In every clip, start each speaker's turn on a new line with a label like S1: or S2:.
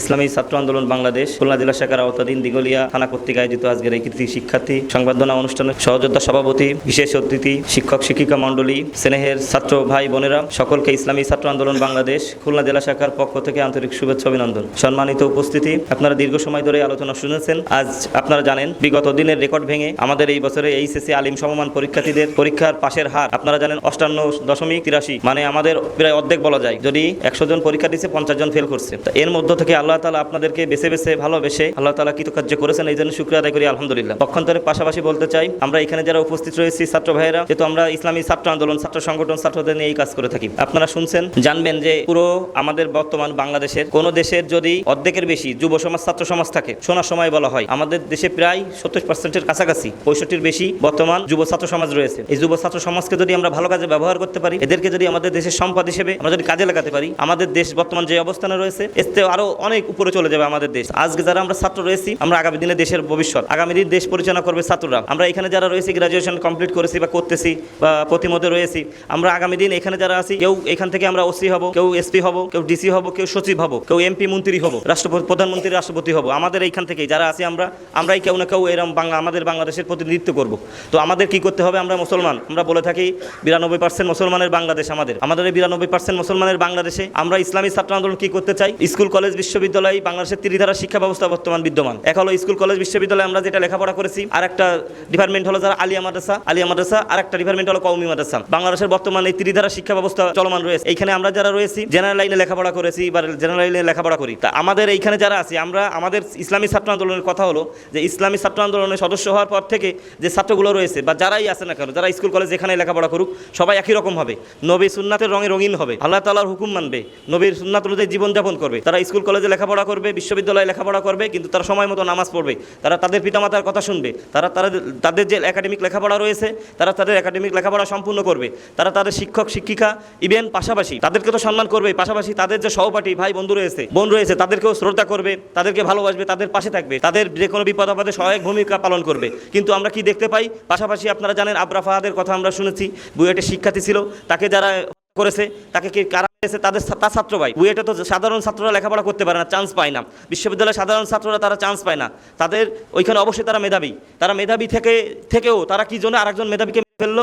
S1: ইসলামী ছাত্র আন্দোলন বাংলাদেশ, খুলনা জেলা শাখার আওতাধীন দিগলিয়া থানা কর্তৃক আয়োজিত আজকের এই কৃতি শিক্ষার্থী সংবর্ধনা অনুষ্ঠানের সহযোদ্ধা সভাপতি, বিশেষ অতিথি, শিক্ষক, শিক্ষিকা মণ্ডলী, স্নেহের ছাত্র ভাই বোনেরা, সকলকে ইসলামী ছাত্র আন্দোলন বাংলাদেশ, খুলনা জেলা শাখার পক্ষ থেকে আন্তরিক শুভেচ্ছা অভিনন্দন। সম্মানিত উপস্থিতি, আপনারা দীর্ঘ সময় ধরে আলোচনা শুনেছেন, আজ আপনারা জানেন বিগত দিনের রেকর্ড ভেঙে আমাদের এই বছরে এইচএসসি আলিম সমমান পরীক্ষার্থীদের পরীক্ষার পাশের হার, আপনারা জানেন অষ্টান্ন দশমিক তিরাশি মানে আমাদের প্রায় অর্ধেক বলা যায়, যদি একশো জন পরীক্ষা দিচ্ছে পঞ্চাশ জন ফেল করছে। এর মধ্য থেকে আল্লাহ তালা আপনাদেরকে বেছে বেছে ভালোবেসে আল্লাহ তালা কৃতকার্য করেছেন এই জন্য শুক্রিয়া আদায় করি, আলহামদুলিল্লাহ। পক্ষান্তরের পাশাপাশি বলতে চাই, আমরা এখানে যারা উপস্থিত রয়েছি ছাত্র ভাইয়েরা, যেহেতু আমরা ইসলামী ছাত্র আন্দোলন, ছাত্র সংগঠন, ছাত্রদের নিয়ে এই কাজ করে থাকি। আপনারা শুনছেন, জানবেন যে পুরো আমাদের বর্তমান বাংলাদেশের, কোন দেশের যদি অর্ধেকের বেশি যুব সমাজ, ছাত্র সমাজ থাকে, শোনার সময় বলা হয়, আমাদের দেশে প্রায় সত্তর পার্সেন্টের কাছাকাছি পঁয়ষট্টির বেশি বর্তমান যুব ছাত্র সমাজ রয়েছে। এই যুব ছাত্র সমাজকে যদি আমরা ভালো কাজে ব্যবহার করতে পারি, এদেরকে যদি আমাদের দেশের সম্পদ হিসেবে আমরা যদি কাজে লাগাতে পারি, আমাদের দেশ বর্তমান যে অবস্থানে রয়েছে এতে আরও অনেক উপরে চলে যাবে আমাদের দেশ। আজকে যারা আমরা ছাত্র রয়েছি, আমরা আগামী দিনে দেশের ভবিষ্যৎ, আগামী দিন দেশ পরিচালনা করবে ছাত্ররা। আমরা এখানে যারা রয়েছি গ্রাজুয়েশন কমপ্লিট করেছি বা করতেছি বা প্রতিমধ্যে রয়েছি, আমরা আগামী দিন এখানে যারা আছি, কেউ এখান থেকে আমরা ওসি হব, কেউ এসপি হব, কেউ ডিসি হব, কেউ সচিব হব, কেউ এমপি মন্ত্রী হব, রাষ্ট্রপতি, প্রধানমন্ত্রী, রাষ্ট্রপতি হব। আমাদের এইখান থেকে যারা আছি আমরা, আমরাই কেউ না কেউ এরকম বাংলা, আমাদের বাংলাদেশের প্রতিনিধিত্ব করব। তো আমাদের কি করতে হবে আমরা মুসলমান? আমরা বলে থাকি, বিরানব্বই পার্সেন্ট মুসলমানের বাংলাদেশ আমাদের। আমাদের এই বিরানব্বই পার্সেন্ট মুসলমানের বাংলাদেশে আমরা ইসলামী ছাত্র আন্দোলন কি করতে চাই? স্কুল, কলেজ, বিশ্ববিদ্যালয় বাংলাদেশের ত্রিধারা শিক্ষা ব্যবস্থা বর্তমান বিদ্যমান। এক হলো স্কুল, কলেজ, বিশ্ববিদ্যালয়ে, আমরা যেটা লেখাপড়া করেছি। আর একটা ডিপার্টমেন্ট হলো যারা আলিয়া মাদ্রাসা। আলিয়া মাদ্রাসা আর একটা ডিপার্টমেন্ট হলো কৌমি মাদ্রাসা। বাংলাদেশের বর্তমান এই ত্রিধারা শিক্ষা ব্যবস্থা চলমান রয়েছে। এইখানে আমরা যারা রয়েছি জেনারেল লাইনে লেখাপড়া করেছি বা জেনারেল লাইনে লেখাপড়া করি। তা আমাদের এইখানে যারা আছি, আমরা আমাদের ইসলামী ছাত্র আন্দোলনের কথা হলো যে, ইসলামী ছাত্র আন্দোলনের সদস্য হওয়ার পর থেকে যে ছাত্রগুলো রয়েছে বা যারাই আছে না কেন, যারা স্কুল, কলেজ এখানে লেখাপড়া করুক, সবাই একই রকম হবে। নবী সুন্নাতের রঙে রঙিন হবে। আল্লাহ তালার হুকুম মানবে। নবীর সুন্নাত অনুযায়ী জীবনযাপন করবে। তারা স্কুল, কলেজে লেখাপড়া করবে, বিশ্ববিদ্যালয়ে লেখাপড়া করবে, কিন্তু তারা সময় মতো নামাজ পড়বে। তারা তাদের পিতামাতার কথা শুনবে। তারা তারা তাদের যে একাডেমিক লেখাপড়া রয়েছে, তারা তাদের একাডেমিক লেখাপড়া সম্পূর্ণ করবে। তারা তাদের শিক্ষক, শিক্ষিকা ইভেন পাশাপাশি তাদেরকে তো সম্মান করবে, পাশাপাশি তাদের যে সহপাঠী ভাই, বন্ধু রয়েছে, বোন রয়েছে, তাদেরকেও শ্রদ্ধা করবে, তাদেরকে ভালোবাসবে, তাদের পাশে থাকবে, তাদের যে কোনো বিপদ আপদে সহায়ক ভূমিকা পালন করবে। কিন্তু আমরা কি দেখতে পাই? পাশাপাশি আপনারা জানেন আবরা ফাহাদের কথা আমরা শুনেছি, বুয়েটের শিক্ষার্থী ছিল, তাকে যারা করেছে, তাকে কি কারা হয়েছে তাদের তার ছাত্র ভাই। বুয়েটে তো সাধারণ ছাত্ররা লেখাপড়া করতে পারে না চান্স পায় না। বিশ্ববিদ্যালয়ের সাধারণ ছাত্ররা তারা চান্স পায় না। তাদের ওইখানে অবশ্যই তারা মেধাবী। তারা মেধাবী থেকে থেকেও তারা কি জন্য আরেকজন মেধাবীকে ফেলল?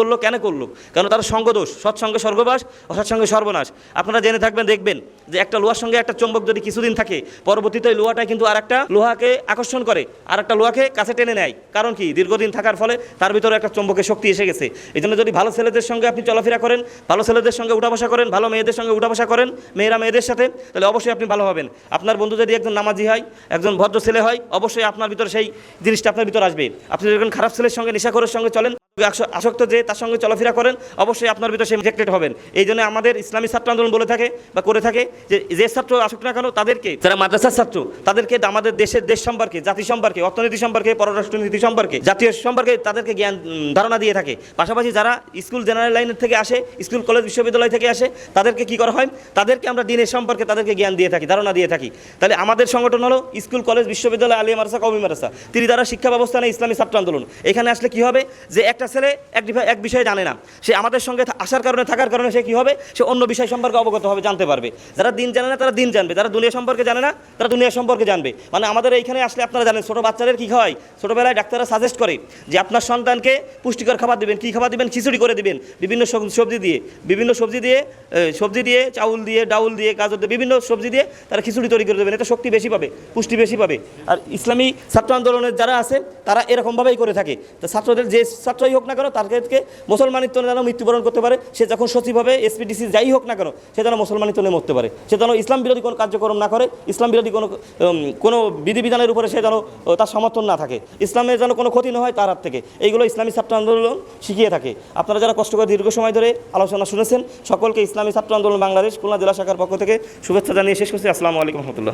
S1: করল, কেন করল? কারণ তারা সঙ্গদোষ, সৎসঙ্গে স্বর্গবাস অসৎসঙ্গে সর্বনাশ। আপনারা জেনে থাকবেন, দেখবেন যে একটা লোহার সঙ্গে একটা চম্বক যদি কিছুদিন থাকে, পরবর্তীতে লোহাটা কিন্তু আর একটা লোহাকে আকর্ষণ করে আর একটা লোহাকে কাছে টেনে নেয়। কারণ কি? দীর্ঘদিন থাকার ফলে তার ভিতরে একটা চম্বকের শক্তি এসে গেছে। এই জন্য যদি ভালো ছেলেদের সঙ্গে আপনি চলাফেরা করেন, ভালো ছেলেদের সঙ্গে উঠা বসা করেন, ভালো মেয়েদের সঙ্গে উঠা বসা করেন, মেয়েরা মেয়েদের সাথে, তাহলে অবশ্যই আপনি ভালো হবেন। আপনার বন্ধু যদি একজন নামাজি হয়, একজন ভদ্র ছেলে হয়, অবশ্যই আপনার ভিতরে সেই জিনিসটা আপনার ভিতরে আসবে। আপনি যখন খারাপ ছেলের সঙ্গে, নেশাখোরের সঙ্গে চলেন আসক্ত যে তার সঙ্গে চলাফেরা করেন, অবশ্যই আপনার ভিতরে সে ইনফেক্টেড হবেন। এই জন্য আমাদের ইসলামী ছাত্র আন্দোলন বলে থাকে বা করে থাকে যে যে ছাত্র আসক্ত না কেন, তাদেরকে, যারা মাদ্রাসার ছাত্র, তাদেরকে আমাদের দেশের দেশ সম্পর্কে, জাতি সম্পর্কে, অর্থনীতি সম্পর্কে পররাষ্ট্রনীতি সম্পর্কে, জাতীয় সম্পর্কে তাদেরকে জ্ঞান ধারণা দিয়ে থাকে। পাশাপাশি যারা স্কুল জেনারেল লাইনের থেকে আসে, স্কুল কলেজ বিশ্ববিদ্যালয় থেকে আসে, তাদেরকে কি করা হয়? তাদেরকে আমরা দিনের সম্পর্কে তাদেরকে জ্ঞান দিয়ে থাকি, ধারণা দিয়ে থাকি। তাহলে আমাদের সংগঠন হলো স্কুল, কলেজ, বিশ্ববিদ্যালয়, আলিয়া মাদ্রাসা কৌমি মাদ্রাসা। তিনি দ্বারা শিক্ষা ব্যবস্থা নেই ইসলামী ছাত্র আন্দোলন। এখানে আসলে কি হবে? যে একটা ছেলে এক এক বিষয়ে জানে না। সে আমাদের সঙ্গে আসার কারণে, থাকার কারণে সে কী হবে? সে অন্য বিষয় সম্পর্কে অবগত হবে, জানতে পারবে। যারা দিন জানে না, তারা দিন জানবে। যারা দুনিয়া সম্পর্কে জানে না, তারা দুনিয়া সম্পর্কে জানবে। মানে আমাদের এইখানে আসলে আপনারা জানেন, ছোটো বাচ্চাদের কী হয়? ছোটোবেলায় ডাক্তাররা সাজেস্ট করে যে আপনার সন্তানকে পুষ্টিকর খাবার দিবেন। কী খাবার দিবেন? খিচুড়ি করে দেবেন। বিভিন্ন সবজি দিয়ে। বিভিন্ন সবজি দিয়ে সবজি দিয়ে, চাউল দিয়ে, ডাউল দিয়ে, গাজর দিয়ে, বিভিন্ন সবজি দিয়ে তারা খিচুড়ি তৈরি করে দেবেন। এতে শক্তি বেশি পাবে, পুষ্টি বেশি পাবে। আর ইসলামী ছাত্র আন্দোলনের যারা আছে, তারা এরকমভাবেই করে থাকে। তো ছাত্রদের যে ছাত্রই হোক না কেন, তাদেরকে মুসলমানিত্ব যেন মৃত্যুবরণ করতে পারে, সে যখন সচিব হবে এসপিডিসি যাই হোক না কেন, সে যেন মুসলমানিত্ব নিয়ে মরতে পারে। সে যেন ইসলাম বিরোধী কোনো কার্যক্রম না করে, ইসলাম বিরোধী কোনো কোনো বিধিবিধানের উপরে সে যেন তার সমর্থন না থাকে। ইসলামের যেন কোনো ক্ষতি না হয় তার হাত থেকে। এইগুলো ইসলামী ছাত্র আন্দোলন শিখিয়ে থাকে। আপনারা যারা কষ্ট করে দীর্ঘ সময় ধরে আলোচনা শুনেছেন, সকলকে ইসলামী ছাত্র আন্দোলন বাংলাদেশ খুলনা জেলা শাখার পক্ষ থেকে শুভেচ্ছা জানিয়ে শেষ করছি। আসসালামু আলাইকুম রহমতুল্লাহ।